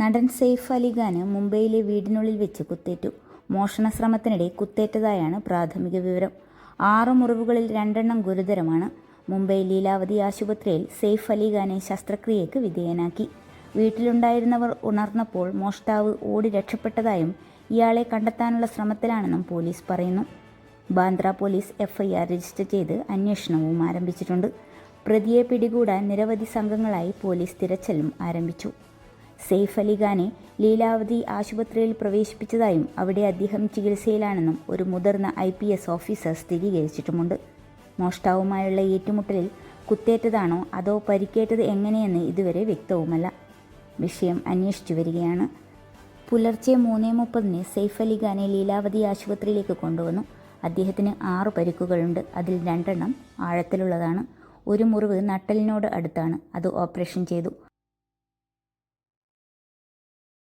നടൻ സെയ്ഫ് അലിഖാന് മുംബൈയിലെ വീടിനുള്ളിൽ വെച്ച് കുത്തേറ്റു. മോഷണ ശ്രമത്തിനിടെ കുത്തേറ്റതായാണ് പ്രാഥമിക വിവരം. ആറ് മുറിവുകളിൽ രണ്ടെണ്ണം ഗുരുതരമാണ്. മുംബൈ ലീലാവതി ആശുപത്രിയിൽ സെയ്ഫ് അലിഖാനെ ശസ്ത്രക്രിയയ്ക്ക് വിധേയനാക്കി. വീട്ടിലുണ്ടായിരുന്നവർ ഉണർന്നപ്പോൾ മോഷ്ടാവ് ഓടി രക്ഷപ്പെട്ടതായും ഇയാളെ കണ്ടെത്താനുള്ള ശ്രമത്തിലാണെന്നും പോലീസ് പറയുന്നു. ബാന്ദ്ര പോലീസ് എഫ്ഐആർ രജിസ്റ്റർ ചെയ്ത് അന്വേഷണവും ആരംഭിച്ചിട്ടുണ്ട്. പ്രതിയെ പിടികൂടാൻ നിരവധി സംഘങ്ങളായി പോലീസ് തിരച്ചിലും ആരംഭിച്ചു. സെയ്ഫ് അലിഖാനെ ലീലാവതി ആശുപത്രിയിൽ പ്രവേശിപ്പിച്ചതായും അവിടെ അദ്ദേഹം ചികിത്സയിലാണെന്നും ഒരു മുതിർന്ന ഐ പി എസ് ഓഫീസർ സ്ഥിരീകരിച്ചിട്ടുമുണ്ട്. മോഷ്ടാവുമായുള്ള ഏറ്റുമുട്ടലിൽ കുത്തേറ്റതാണോ അതോ പരിക്കേറ്റത് എങ്ങനെയെന്ന് ഇതുവരെ വ്യക്തവുമല്ല. വിഷയം അന്വേഷിച്ചു വരികയാണ്. പുലർച്ചെ മൂന്നേ മുപ്പതിന് സെയ്ഫ് അലിഖാനെ ലീലാവതി ആശുപത്രിയിലേക്ക് കൊണ്ടുവന്നു. അദ്ദേഹത്തിന് ആറ് പരിക്കുകളുണ്ട്. അതിൽ രണ്ടെണ്ണം ആഴത്തിലുള്ളതാണ്. ഒരു മുറിവ് നട്ടലിനോട് അടുത്താണ്. അത് ഓപ്പറേഷൻ ചെയ്തു.